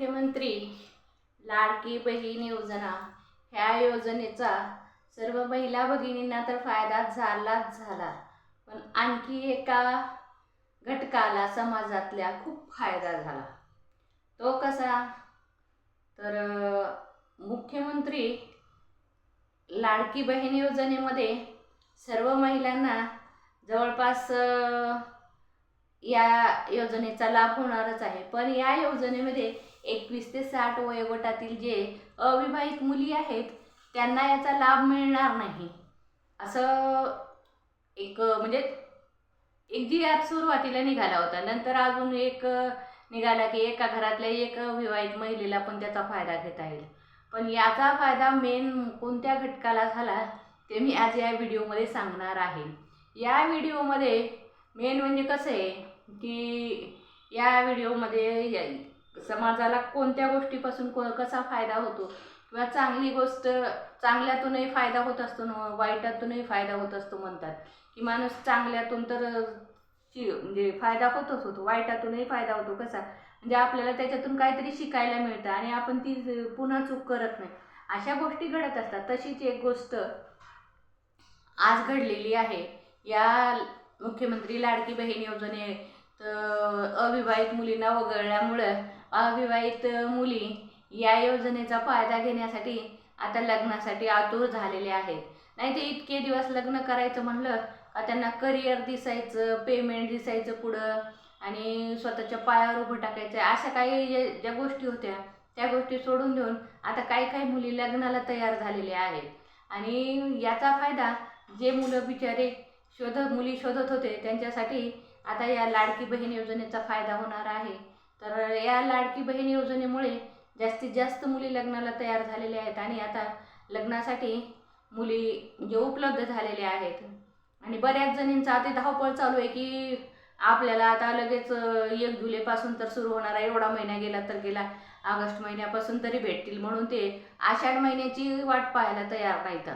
मुख्यमंत्री लाडकी बहीण योजना. ह्या योजनेचा सर्व महिला भगिनींना तर फायदा झालाच झाला. पण आणखी एका घटकाला समाजातल्या खूप फायदा झाला. तो कसा? तर मुख्यमंत्री लाडकी बहीण योजनेमध्ये सर्व महिलांना जवळपास या योजनेचा लाभ होणारच आहे. पण या योजनेमध्ये एकवीस ते साठ वयोगटातील जे अविवाहित मुली आहेत त्यांना याचा लाभ मिळणार नाही. असं एक म्हणजे एक जी आर सुरुवातीला निघाला होता. नंतर अजून एक निघाला की एका घरातल्या एक विवाहित महिलेला पण त्याचा फायदा घेता येईल. पण याचा फायदा मेन कोणत्या घटकाला झाला ते मी आज या व्हिडिओमध्ये सांगणार आहे. या व्हिडिओमध्ये मेन म्हणजे कसं आहे की या व्हिडिओमध्ये समाजाला कोणत्या गोष्टीपासून को कसा फायदा होतो? किंवा चांगली गोष्ट चांगल्यातूनही फायदा होत असतो न वाईटातूनही फायदा होत असतो म्हणतात. की माणूस चांगल्यातून तर शि म्हणजे फायदा होतच होतो वाईटातूनही फायदा होतो. कसा? म्हणजे आपल्याला त्याच्यातून काहीतरी शिकायला मिळतं आणि आपण ती पुन्हा चूक करत नाही. अशा गोष्टी घडत असतात. तशीच एक गोष्ट आज घडलेली आहे. या मुख्यमंत्री लाडकी बहीण योजने अविवाहित मुलींना वगळल्यामुळं अविवाहित मुली या योजनेचा फायदा घेण्यासाठी आता लग्नासाठी आतुर झालेले आहेत. नाही ते इतके दिवस लग्न करायचं म्हणलं का त्यांना करिअर दिसायचं पेमेंट दिसायचं पुढं आणि स्वतःच्या पायावर उभं टाकायचं. अशा काही जे- ज्या गोष्टी होत्या त्या गोष्टी सोडून देऊन आता काही काही मुली लग्नाला तयार झालेल्या आहेत. आणि याचा फायदा जे मुलं बिचारे शोधत मुली शोधत होते त्यांच्यासाठी आता या लाडकी बहीण योजनेचा फायदा होणार आहे. तर या लाडकी बहीण योजनेमुळे जास्तीत जास्त मुली लग्नाला तयार झालेल्या आहेत आणि आता लग्नासाठी मुली म्हणजे उपलब्ध झालेल्या आहेत. आणि बऱ्याच जणींचा आता धावपळ चालू आहे की आपल्याला आता लगेच एक जुलैपासून तर सुरू होणार आहे. एवढा महिना गेला तर गेला ऑगस्ट महिन्यापासून तरी भेटतील. म्हणून ते आषाढ महिन्याची वाट पाहायला तयार नाहीत.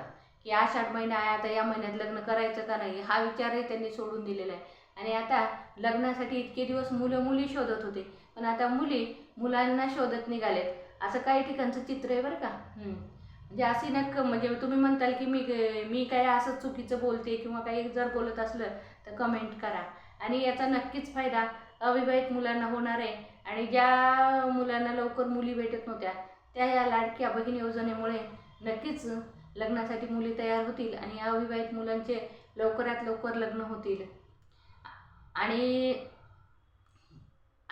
की आषाढ महिना आहे आता या महिन्यात लग्न करायचं का नाही हा विचारही त्यांनी सोडून दिलेला आहे. आणि आता लग्नासाठी इतके दिवस मुलं मुली शोधत होते. पण आता मुली मुलांना शोधत निघालेत. असं काही ठिकाणचं चित्र आहे बरं का. म्हणजे अशी नक्क म्हणजे तुम्ही म्हणताल की मी मी काय असं चुकीचं बोलते किंवा काही जर बोलत असलं तर कमेंट करा. आणि याचा नक्कीच फायदा अविवाहित मुलांना होणार आहे. आणि ज्या मुलांना लवकर मुली भेटत नव्हत्या त्या या लाडक्या बहीण योजनेमुळे नक्कीच लग्नासाठी मुली तयार होतील आणि अविवाहित मुलांचे लवकरात लवकर लग्न होतील. आणि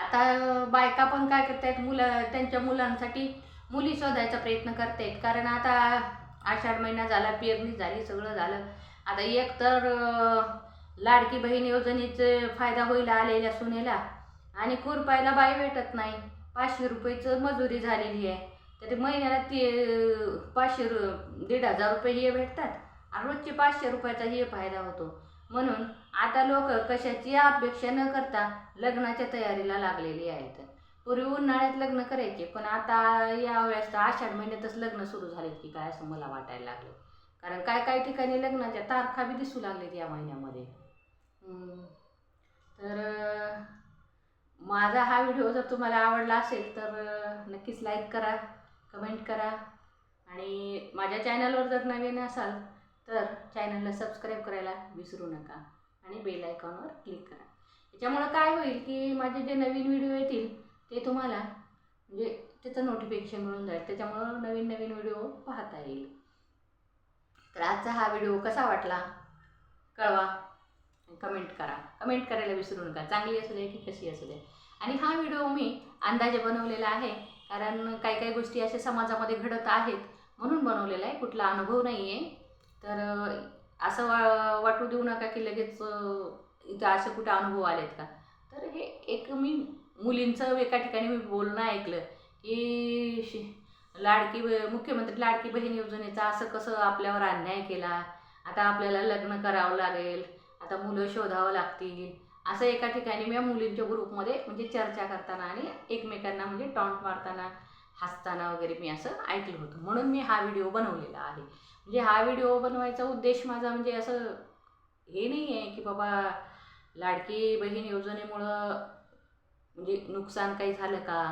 आता बायका पण काय करतायत मुलं त्यांच्या मुलांसाठी मुली शोधायचा प्रयत्न करतायत. कारण आता आषाढ महिना झाला पेरणी झाली सगळं झालं. आता एक तर लाडकी बहीण योजनेचे फायदा होईल आलेल्या सुनेला. आणि खुरपायला बाई भेटत नाही. पाचशे रुपयेचं मजुरी झालेली आहे. तर ते महिन्याला ते पाचशे रु दीड हजार रुपये हे भेटतात. आणि रोजचे पाचशे रुपयाचा हे फायदा होतो. म्हणून आता लोक कशाची अपेक्षा न करता लग्नाच्या तयारीला लागलेली आहेत. पूर्वी उन्हाळ्यात लग्न करायचे पण आता यावेळेस तर आषाढ महिन्यातच लग्न सुरू झालेत की काय असं मला वाटायला लागलं. कारण काय काय ठिकाणी लग्नाच्या तारखा बी दिसू लागलेत या महिन्यामध्ये. तर माझा हा व्हिडिओ जर तुम्हाला आवडला असेल तर नक्कीच लाईक करा कमेंट करा. आणि माझ्या चॅनलवर जर नवीन असाल तर चॅनलला सबस्क्राईब करायला विसरू नका आणि बेल आयकॉनवर क्लिक करा. याच्यामुळं काय होईल की माझे जे नवीन व्हिडिओ येतील ते तुम्हाला म्हणजे त्याचं नोटिफिकेशन मिळून जाईल. त्याच्यामुळं नवीन नवीन व्हिडिओ पाहता येईल. तर आजचा हा व्हिडिओ कसा वाटला? कळवा कमेंट करा. कमेंट करायला विसरू नका. चांगली असू दे की कशी असू दे. आणि हा व्हिडिओ मी अंदाजे बनवलेला आहे कारण काही काही गोष्टी अशा समाजामध्ये घडत आहेत म्हणून बनवलेला आहे. कुठला अनुभव नाही आहे तर असं वा वाटू देऊ नका की लगेच इथं असे कुठे अनुभव आलेत का? तर हे एक मी मुलींचं एका ठिकाणी मी बोलणं ऐकलं की शि- लाडकी मुख्यमंत्री लाडकी बहीण योजनेचा असं कसं आपल्यावर अन्याय केला? आता आपल्याला लग्न करावं लागेल आता मुलं शोधावं लागतील. असं एका ठिकाणी मी मुलींच्या ग्रुपमध्ये म्हणजे चर्चा करताना आणि एकमेकांना म्हणजे टॉन्ट मारताना हसताना वगैरे मी असं ऐकलं होतं. म्हणून मी हा व्हिडिओ बनवलेला आहे. म्हणजे हा व्हिडिओ बनवायचा उद्देश माझा म्हणजे असं हे नाही आहे की बाबा लाडकी बहीण योजनेमुळं म्हणजे नुकसान काही झालं का?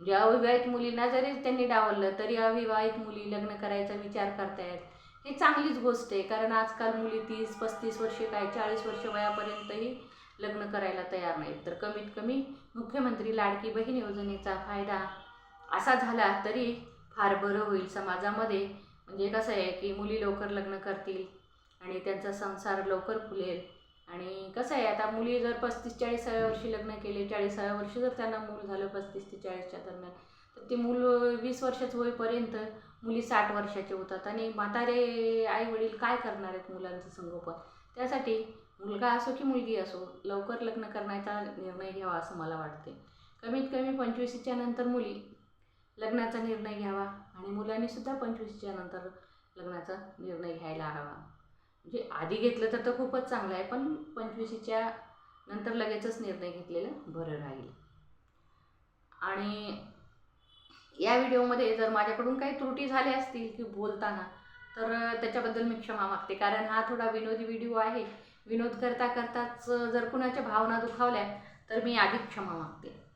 म्हणजे अविवाहित मुलींना जरी त्यांनी डावललं तरी अविवाहित मुली लग्न करायचा विचार करतायत. ही चांगलीच गोष्ट आहे. कारण आजकाल मुली तीस पस्तीस वर्षे काय चाळीस वर्ष वयापर्यंतही लग्न करायला तयार नाहीत. तर कमीत कमी मुख्यमंत्री लाडकी बहीण योजनेचा फायदा असा झाला तरी फार बरं होईल समाजामध्ये. म्हणजे कसं आहे की मुली लवकर लग्न करतील आणि त्यांचा संसार लवकर फुलेल. आणि कसं आहे आता मुली जर पस्तीस चाळीसाव्या वर्षी लग्न केले चाळीसाव्या वर्षी जर त्यांना मूल झालं पस्तीस ते चाळीसच्या दरम्यान तर ते मूल वीस वर्षाचं होईपर्यंत मुली साठ वर्षाचे होतात. आणि म्हातारे आई वडील काय करणार आहेत मुलांचं संगोपन? त्यासाठी मुलगा असो की मुलगी असो लवकर लग्न करण्याचा निर्णय घ्यावा असं मला वाटते कमीत कमी पंचवीसच्या नंतर मुली लग्नाचा निर्णय घ्यावा आणि मुलांनीसुद्धा पंचवीसच्या नंतर लग्नाचा निर्णय घ्यायला हवा. म्हणजे आधी घेतलं तर तर खूपच चांगलं आहे पण पंचवीसच्या नंतर लगेचच निर्णय घेतलेलं बरं राहील. आणि या व्हिडिओमध्ये जर माझ्याकडून काही त्रुटी झाल्या असतील की बोलताना तर त्याच्याबद्दल मी क्षमा मागते. कारण हा थोडा विनोदी व्हिडिओ आहे. विनोद करता करताच जर कुणाच्या भावना दुखावल्या तर मी आधी क्षमा मागते.